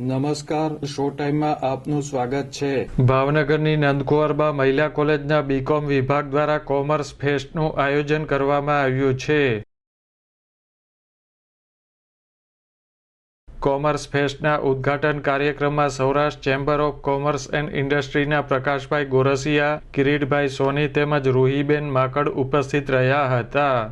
નમસ્કાર શો ટાઈમમાં આપનું સ્વાગત છે. ભાવનગરની નંદકુંવરબા મહિલા કોલેજના બીકોમ વિભાગ દ્વારા કોમર્સ ફેસ્ટનું આયોજન કરવામાં આવ્યું છે. કોમર્સ ફેસ્ટના ઉદ્ઘાટન કાર્યક્રમમાં Saurashtra chamber of commerce and ઇન્ડસ્ટ્રીના Prakashbhai Gorasiya, Kiritbhai Soni તેમજ રૂહીબેન માકડ ઉપસ્થિત રહ્યા હતા.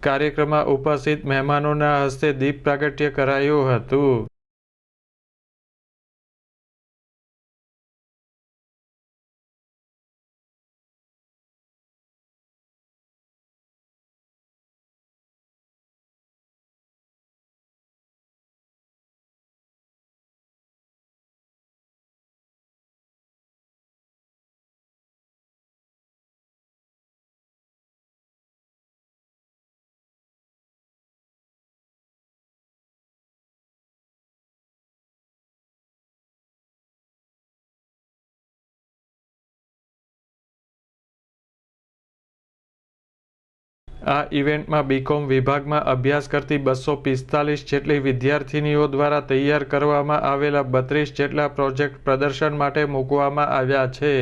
કાર્યક્રમમાં ઉપસ્થિત મહેમાનોના હસ્તે દીપ પ્રાગટ્ય કરાયું હતું. આ ઇવેન્ટમાં બીકોમ વિભાગમાં અભ્યાસ કરતી બસો પિસ્તાલીસ જેટલી વિદ્યાર્થિનીઓ દ્વારા તૈયાર કરવામાં આવેલા બત્રીસ જેટલા પ્રોજેક્ટ પ્રદર્શન માટે મૂકવામાં આવ્યા છે.